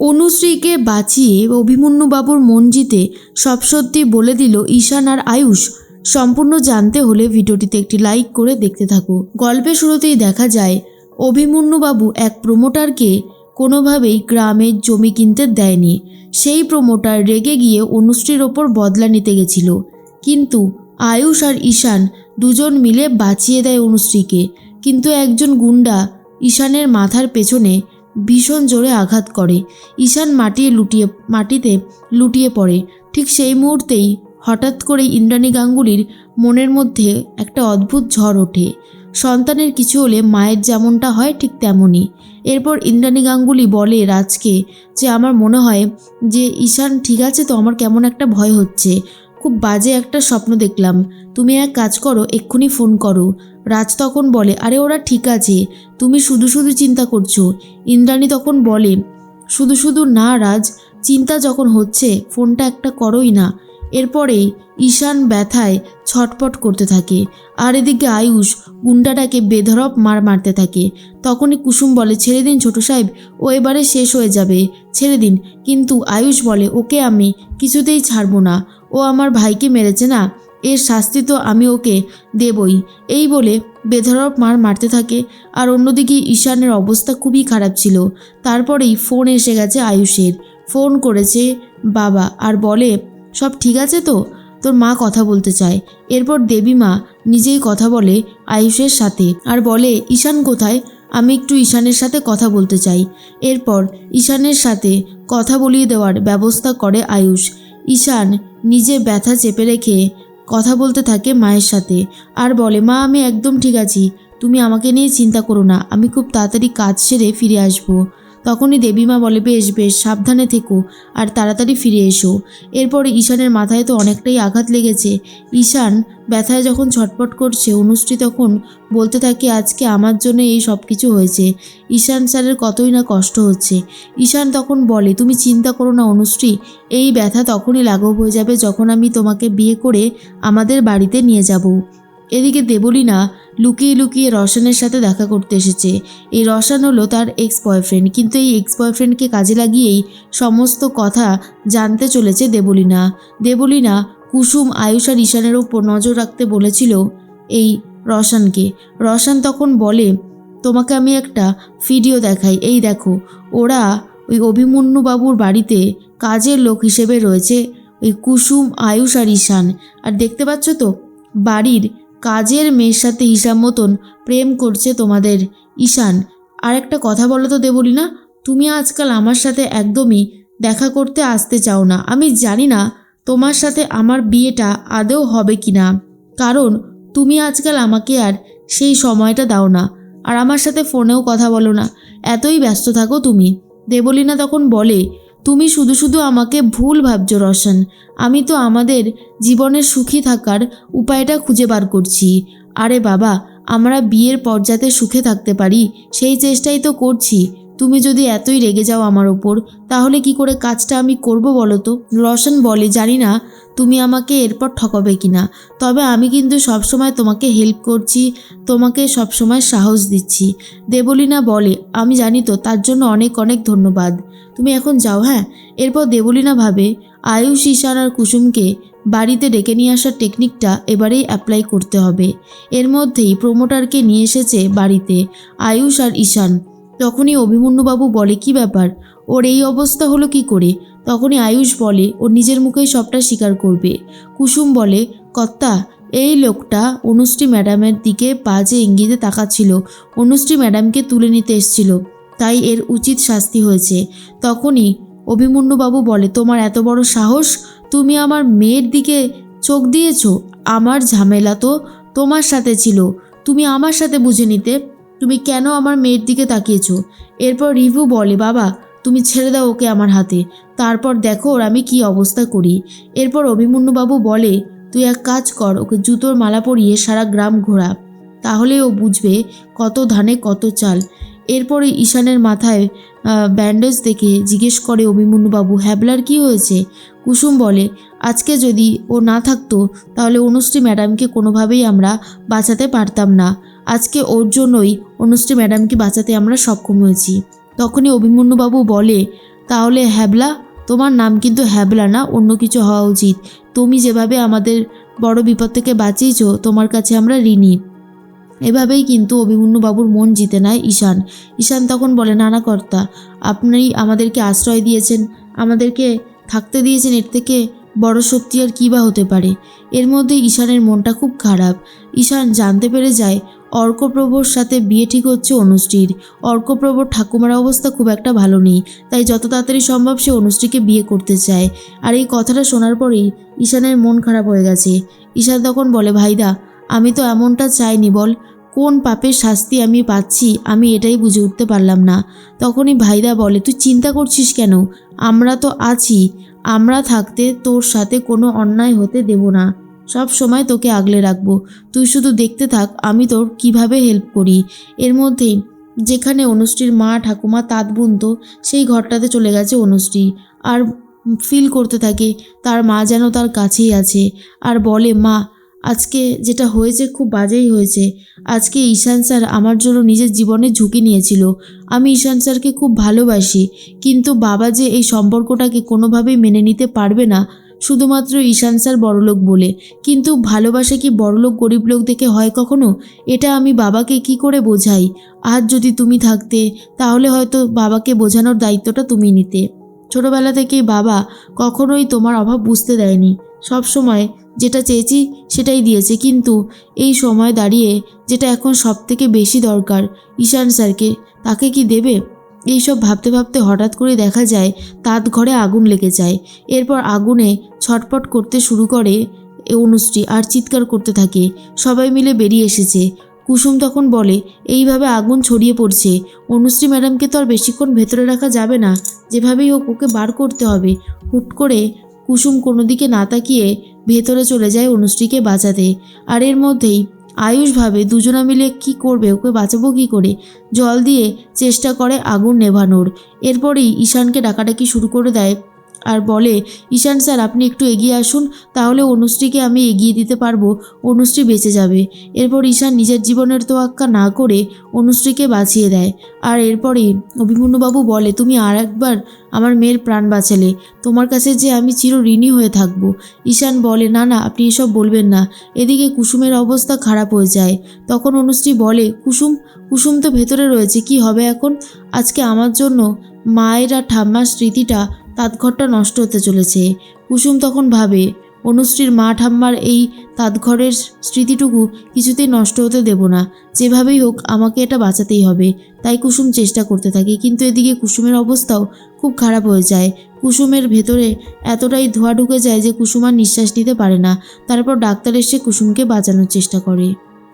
অনুশ্রীকে বাঁচিয়ে অভিমন্যুবাবুর মন জিতে সব সত্যি বলে দিল ঈশান আর আয়ুষ। সম্পূর্ণ জানতে হলে ভিডিওটিতে একটি লাইক করে দেখতে থাকো। গল্পের শুরুতেই দেখা যায়, অভিমন্যুবাবু এক প্রমোটারকে কোনোভাবেই গ্রামের জমি কিনতে দেয়নি। সেই প্রমোটার রেগে গিয়ে অনুশ্রীর ওপর বদলা নিতে গেছিল। কিন্তু আয়ুষ আর ঈশান দুজন মিলে বাঁচিয়ে দেয় অনুশ্রীকে। কিন্তু একজন গুন্ডা ঈশানের মাথার পেছনে ভীষণ জোরে আঘাত করে। ঈশান মাটিয়ে লুটিয়ে, মাটিতে লুটিয়ে পড়ে। ঠিক সেই মুহূর্তেই হঠাৎ করে ইন্দ্রাণী গাঙ্গুলির মনের মধ্যে একটা অদ্ভুত ঝড় ওঠে। সন্তানের কিছু হলে মায়ের যেমনটা হয় ঠিক তেমনই। এরপর ইন্দ্রাণী গাঙ্গুলি বলে রাজকে যে, আমার মনে হয় যে, ঈশান, ঠিক আছে তো, আমার কেমন একটা ভয় হচ্ছে। খুব বাজে একটা স্বপ্ন দেখলাম। তুমি এক কাজ করো, এক্ষুনি ফোন করো। রাজ তখন বলে, আরে ওরা ঠিক আছে, তুমি শুধু শুধু চিন্তা করছ। ইন্দ্রাণী তখন বলে, শুধু শুধু না রাজ, চিন্তা যখন হচ্ছে, ফোনটা একটা করোই না। এরপরেই ঈশান ব্যথায় ছটপট করতে থাকে। আর এদিকে আয়ুষ গুন্ডাটাকে বেধরপ মার মারতে থাকে। তখনই কুসুম বলে, ছেড়ে দিন ছোট সাহেব, ও এবারে শেষ হয়ে যাবে, ছেড়ে দিন। কিন্তু আয়ুষ বলে, ওকে আমি কিছুতেই ছাড়বো না। ও আমার ভাইকে মেরেছে না? এর শাস্তি তো আমি ওকে দেবই। এই বলে বেধরপ মার মারতে থাকে। আর অন্যদিকে ঈশানের অবস্থা খুবই খারাপ ছিল। তারপরেই ফোন এসে গেছে আয়ুষের। ফোন করেছে, বাবা। আর বলে, সব ঠিক আছে তো? তোর মা কথা বলতে চায়। এরপর দেবী মা নিজেই কথা বলে আয়ুষের সাথে। আর বলে, ঈশান কোথায়? আমি একটু ঈশানের সাথে কথা বলতে চাই। এরপর ঈশানের সাথে কথা বলিয়ে দেওয়ার ব্যবস্থা করে আয়ুষ। ঈশান নিজে ব্যথা চেপে রেখে কথা বলতে থাকে মায়ের সাথে আর বলে, মা, আমি একদম ঠিক আছি। তুমি আমাকে নিয়ে চিন্তা করো না। আমি খুব তাড়াতাড়ি কাজ সেরে ফিরে আসব। তখনই দেবীমা বলে, বেশ বেশ, সাবধানে থেকো আর তাড়াতাড়ি ফিরে এসো। এরপরে ঈশানের মাথায় তো অনেকটাই আঘাত লেগেছে। ঈশান ব্যথায় যখন ছটপট করছে, অনুশ্রী তখন বলতে থাকে, আজকে আমার জন্য এই সব কিছু হয়েছে। ঈশান স্যারের কতই না কষ্ট হচ্ছে। ঈশান তখন বলে, তুমি চিন্তা করো না, অনুশ্রী, এই ব্যথা তখনই লাঘব হয়ে যাবে যখন আমি তোমাকে বিয়ে করে আমাদের বাড়িতে নিয়ে যাব। এদিকে দেবলীনা লুকিয়ে লুকিয়ে রশনের সাথে দেখা করতে এসেছে। এই রশন হলো তার এক্স বয়ফ্রেন্ড কিন্তু এই এক্স বয়ফ্রেন্ডকে কাজে লাগিয়েই সমস্ত কথা জানতে চলেছে দেবলীনা। দেবলীনা কুসুম, আয়ুষ আর ঈশানের ওপর নজর রাখতে বলেছিল এই রশনকে রশন তখন বলে, তোমাকে আমি একটা ভিডিও দেখাই। এই দেখো, ওরা ওই অভিমন্যু বাবুর বাড়িতে কাজের লোক হিসেবে রয়েছে, ওই কুসুম, আয়ুষ আর ঈশান। আর দেখতে পাচ্ছ তো, বাড়ির কাজের মেয়ের সাথে হিসাব মতন প্রেম করছে তোমাদের। ঈশান আর একটা কথা বলো তো দেবলি না তুমি আজকাল আমার সাথে একদমই দেখা করতে আসতে চাও না। আমি জানি না তোমার সাথে আমার বিয়েটা আদৌ হবে কি না কারণ তুমি আজকাল আমাকে আর সেই সময়টা দাও না। আর আমার সাথে ফোনেও কথা বলো না। এতই ব্যস্ত থাকো তুমি। দেবলীনা তখন বলে তুমি শুধু শুধু আমাকে ভুল ভাবছ, রশন। আমি তো আমাদের জীবনের সুখী থাকার উপায়টা খুঁজে বার করছি। আরে বাবা, আমরা বিয়ের পর যাতে সুখে থাকতে পারি, সেই চেষ্টাই তো করছি। তুমি যদি এতই রেগে যাও আমার ওপর, তাহলে কি করে কাজটা আমি করব বলো তো? রশন বলে, জানি না তুমি আমাকে এরপর ঠকাবে কিনা, তবে আমি কিন্তু সবসময় তোমাকে হেল্প করছি, তোমাকে সবসময় সাহস দিচ্ছি। দেবলীনা বলে, আমি জানি তো, তার জন্য অনেক অনেক ধন্যবাদ। তুমি এখন যাও হ্যাঁ? এরপর দেবলীনা ভাবে, আয়ুষ, ঈশান আর কুসুমকে বাড়িতে ডেকে নিয়ে আসার টেকনিকটা এবারেই অ্যাপ্লাই করতে হবে। এর মধ্যেই প্রোমোটারকে নিয়ে এসেছে বাড়িতে, আয়ুষ আর ঈশান। তখনই অভিমন্যুবাবু বলে, কি ব্যাপার? ওর এই অবস্থা হলো কি করে? তখনই আয়ুষ বলে ও নিজের মুখেই সবটা স্বীকার করবে। কুসুম বলে, কর্তা, এই লোকটা অনুশ্রী ম্যাডামের দিকে বাজে ইঙ্গিতে তাকাচ্ছিল। অনুশ্রী ম্যাডামকে তুলে নিতে এসছিল। তাই এর উচিত শাস্তি হয়েছে। তখনই অভিমন্যুবাবু বলে, তোমার এত বড় সাহস? তুমি আমার মেয়ের দিকে চোখ দিয়েছ? আমার ঝামেলা তো তোমার সাথে ছিল। তুমি আমার সাথে বুঝে নিতে তুমি কেন আমার মেয়ের দিকে তাকিয়েছো? এরপর রিভু বলে, বাবা, তুমি ছেড়ে দাও ওকে আমার হাতে। তারপর দেখো ওর আমি কি অবস্থা করি। এরপর অভিমন্যুবাবু বলে, তুই এক কাজ কর, ওকে জুতোর মালা পরিয়ে সারা গ্রাম ঘোরা। তাহলে ও বুঝবে কত ধানে কত চাল। এরপরে ঈশানের মাথায় ব্যান্ডেজ দেখে জিজ্ঞেস করে অভিমন্যুবাবু, হ্যাবলার কি হয়েছে? কুসুম বলে, আজকে যদি ও না থাকতো, তাহলে অনুশ্রী ম্যাডামকে কোনোভাবেই আমরা বাঁচাতে পারতাম না। আজকে ওর জন্যই অনুশ্রী ম্যাডামকে বাঁচাতে আমরা সক্ষম হয়েছি। তখনই অভিমন্যুবাবু বলে, তাহলে হ্যাবলা, তোমার নাম কিন্তু হ্যাবলা না, অন্য কিছু হওয়া উচিত। তুমি যেভাবে আমাদের বড় বিপদ থেকে বাঁচিয়েছ, তোমার কাছে আমরা ঋণী। এভাবেই কিন্তু অভিমন্যুবাবুর মন জিতে নেয় ঈশান। ঈশান তখন বলে, নানা কর্তা, আপনি আমাদেরকে আশ্রয় দিয়েছেন, আমাদেরকে থাকতে দিয়েছেন, এর থেকে বড় শক্তি আর কী বা হতে পারে? এর মধ্যে ঈশানের মনটা খুব খারাপ। ঈশান জানতে পেরে যায় অর্কপ্রভর সাথে বিয়ে ঠিক হচ্ছে অনুষ্ঠির অর্কপ্রভর ঠাকুমার অবস্থা খুব একটা ভালো নেই, তাই যত তাড়াতাড়ি সম্ভব সে অনুষ্ঠিকে বিয়ে করতে চায়। আর এই কথাটা শোনার পরেই ঈশানের মন খারাপ হয়ে গেছে। ঈশান তখন বলে, ভাইদা, আমি তো এমনটা চাইনি, বল। কোন পাপের শাস্তি আমি পাচ্ছি, আমি এটাই বুঝে উঠতে পারলাম না। তখনই ভাইদা বলে, তুই চিন্তা করছিস কেন? আমরা তো আছি। আমরা থাকতে তোর সাথে কোনো অন্যায় হতে দেব না। সব সময় তোকে আগলে রাখব। তুই শুধু দেখতে থাক, আমি তোর কীভাবে হেল্প করি। এর মধ্যেই যেখানে অনুষ্ঠির মা, ঠাকুমা, তাঁত বুনতো, সেই ঘরটাতে চলে গেছে অনুষ্ঠি আর ফিল করতে থাকে, তার মা যেন তার কাছেই আছে। আর বলে, মা, আজকে যেটা হয়েছে খুব বাজেই হয়েছে। আজকে ঈশান স্যার আমার জন্য নিজের জীবনে ঝুঁকি নিয়েছিল। আমি ঈশান স্যারকে খুব ভালোবাসি, কিন্তু বাবা যে এই সম্পর্কটাকে কোনোভাবেই মেনে নিতে পারবে না শুধুমাত্র ঈশান স্যার বড়লোক বলে। কিন্তু ভালোবাসা কি বড়লোক গরিব লোক দেখে হয় কখনো? এটা আমি বাবাকে কি করে বোঝাই? আজ যদি তুমি থাকতে, তাহলে হয়তো বাবাকে বোঝানোর দায়িত্বটা তুমি নিতে। ছোটবেলা থেকেই বাবা কখনোই তোমার অভাব বুঝতে দেয়নি। সব সময় যেটা চেয়েছি সেটাই দিয়েছে। কিন্তু এই সময় দাঁড়িয়ে যেটা এখন সব থেকে বেশি দরকার, ঈশান স্যারকে, তাকে কি দেবে? এইসব ভাবতে ভাবতে হঠাৎ করে দেখা যায়, তাঁত ঘরে আগুন লেগে যায়। এরপর আগুনে ছটপট করতে শুরু করে অনুশ্রী আর চিৎকার করতে থাকে। সবাই মিলে বেরিয়ে এসেছে। কুসুম তখন বলে, এইভাবে আগুন ছড়িয়ে পড়ছে। অনুশ্রী ম্যাডামকে তো আর বেশিক্ষণ ভেতরে রাখা যাবে না। যেভাবেই হোক ওকে বার করতে হবে। হুট করে কুসুম কোনো দিকে না তাকিয়ে ভেতরে চলে যায় অনুশ্রীকে বাঁচাতে। আর এর মধ্যেই আয়ুষ ভাবে দুজনা মিলে কি করবে, ওকে বাঁচাবো কি করে? জল দিয়ে চেষ্টা করে আগুন নেভানোর। এরপরেই ঈশানকে ডাকাডাকি শুরু করে দেয় আর বলে, ঈশান স্যার, আপনি একটু এগিয়ে আসুন, তাহলে অনুশ্রীকে আমি এগিয়ে দিতে পারব, অনুশ্রী বেঁচে যাবে। এরপর ঈশান নিজের জীবনের তোয়াক্কা না করে অনুশ্রীকে বাঁচিয়ে দেয়। আর এরপরেই অভিমন্যুবাবু বলে, তুমি আর একবার আমার মেয়ের প্রাণ বাঁচালে, তোমার কাছে যে আমি চির ঋণী হয়ে থাকব। ঈশান বলে, না না, আপনি এসব বলবেন না, এদিকে কুসুমের অবস্থা খারাপ হয়ে যায়। তখন অনুশ্রী বলে, কুসুম কুসুম তো ভেতরে রয়েছে, কি হবে এখন? আজকে আমার জন্য মায়ের আর ঠাম্মার স্মৃতিটা তাঁতঘরটা নষ্ট হতে চলেছে। কুসুম তখন ভাবে, অনুশ্রীর মা ঠাম্মার এই তাঁতঘরের স্মৃতিটুকু কিছুতেই নষ্ট হতে দেব না। যেভাবেই হোক, আমাকে এটা বাঁচাতেই হবে। তাই কুসুম চেষ্টা করতে থাকে, কিন্তু এদিকে কুসুমের অবস্থাও খুব খারাপ হয়ে যায়। কুসুমের ভেতরে এতটাই ধোঁয়া ঢুকে যায় যে কুসুম আর নিঃশ্বাস নিতে পারে না। তারপর ডাক্তার এসে কুসুমকে বাঁচানোর চেষ্টা করে।